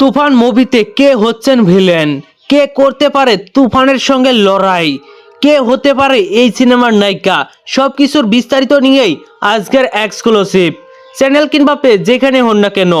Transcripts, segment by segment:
তুফান মুভিতে কে হচ্ছেন ভিলেন? কে করতে পারে তুফানের সঙ্গে লড়াই? কে হতে পারে এই সিনেমার নায়িকা? সব কিছুর বিস্তারিত নিয়েই আজকের এক্সক্লুসিভ চ্যানেল কিংবা পেজ যেখানে হন না কেন,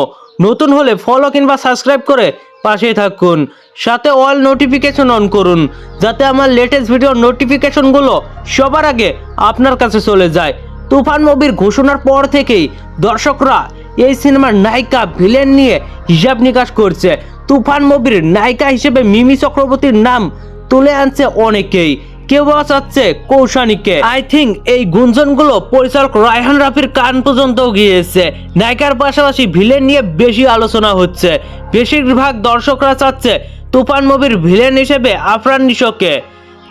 নতুন হলে ফলো কিংবা সাবস্ক্রাইব করে পাশেই থাকুন। সাথে অল নোটিফিকেশন অন করুন, যাতে আমার লেটেস্ট ভিডিওর নোটিফিকেশনগুলো সবার আগে আপনার কাছে চলে যায়। তুফান মুভির ঘোষণার পর থেকেই দর্শকরা এই সিনেমার নায়িকা ভিলেন নিয়ে হিসাব নিকাশ করছে। তুফান মুভির নায়িকা হিসেবে মিমি চক্রবর্তীর নাম তুলে আনছে অনেকেই। কেউ বা চাচ্ছে কৌশানীকে আই থিঙ্ক এই গুঞ্জনগুলো পরিচালক রায়হান রাফির কান পর্যন্ত গিয়েছে। নায়িকার পাশাপাশি ভিলেন নিয়ে বেশি আলোচনা হচ্ছে। বেশিরভাগ দর্শকরা চাচ্ছে তুফান মুভির ভিলেন হিসেবে আফরান নিশোকে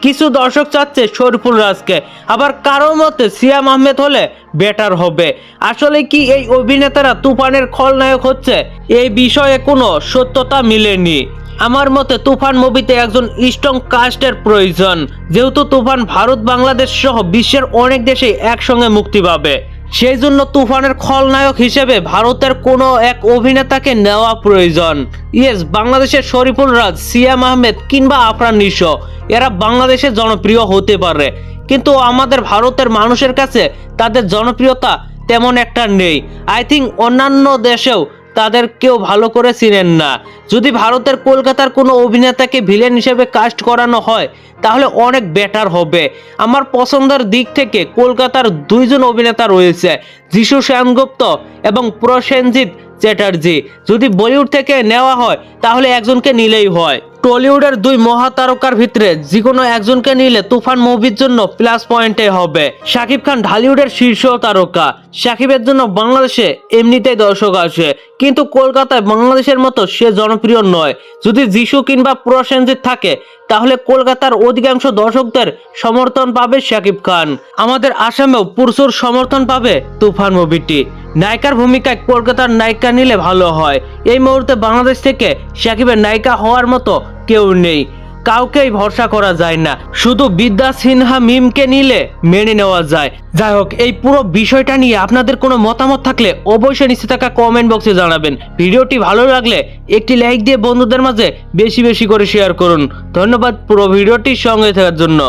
কিছু দর্শক চাচ্ছে শরীফুল রাজকে, আবার কারও মতে সিয়াম আহমেদ হলে বেটার হবে। আসলে কি এই অভিনেতারা তুফানের খলনায়ক হচ্ছে? এই বিষয়ে কোনো সত্যতা মিলেনি। আমার মতে তুফান মুভিতে একজন স্ট্রং কাস্টের প্রয়োজন। যেহেতু তুফান ভারত বাংলাদেশ সহ বিশ্বের অনেক দেশেই একসঙ্গে মুক্তি পাবে। সেই জন্য তুফানের খলনায়ক হিসেবে ভারতের কোনো এক অভিনেতাকে নেওয়া প্রয়োজন। ইয়েস, বাংলাদেশের শরীফুল রাজ, সিয়াম আহমেদ কিংবা আফরান নিশ, এরা বাংলাদেশে জনপ্রিয় হতে পারে। কিন্তু আমাদের ভারতের মানুষের কাছে তাদের জনপ্রিয়তা তেমন একটা নেই। আই থিঙ্ক অন্যান্য দেশেও তাদের কেউ ভালো করে চিনেন না। যদি ভারতের কলকাতার কোনো অভিনেতাকে ভিলেন হিসেবে কাস্ট করানো হয়, তাহলে অনেক বেটার হবে। আমার পছন্দের দিক থেকে কলকাতার দুইজন অভিনেতা রয়েছে, যিশু সেনগুপ্ত এবং প্রসেনজিৎ চ্যাটার্জি। যদি বলিউড থেকে নেওয়া হয়, তাহলে একজনকে নিলেই হয়। টলিউডের দুই মহাতারকার ভিতরে যে কোনো একজনকে নিলে তুফান মুভির জন্য প্লাস পয়েন্টে হবে। শাকিব খান ঢালিউডের শীর্ষ তারকা। শাকিবের জন্য বাংলাদেশে এমনিতেই দর্শক আসে। কিন্তু কলকাতায় বাংলাদেশের মতো সে জনপ্রিয় নয়। যদি যিশু কিংবা প্রসেনজিৎ থাকে তাহলে কলকাতার অধিকাংশ দর্শকদের সমর্থন পাবে শাকিব খান। আমাদের আসামেও প্রচুর সমর্থন পাবে তুফান মুভিটি। নায়িকার ভূমিকায় কলকাতার নায়িকা নিলে ভালো হয়। এই মুহূর্তে বাংলাদেশ থেকে শাকিবের নায়িকা হওয়ার মতো কেউ নেই। কাউকেই ভরসা করা যায় না। শুধু বিদ্যা সিনহা মিমকে নিলে মেনে নেওয়া যায়। যাই হোক, এই পুরো বিষয়টা নিয়ে আপনাদের কোনো মতামত থাকলে অবশ্যই নিচে থাকা কমেন্ট বক্সে জানাবেন। ভিডিওটি ভালো লাগলে একটি লাইক দিয়ে বন্ধুদের মাঝে বেশি বেশি করে শেয়ার করুন। ধন্যবাদ পুরো ভিডিওটির সঙ্গে থাকার জন্য।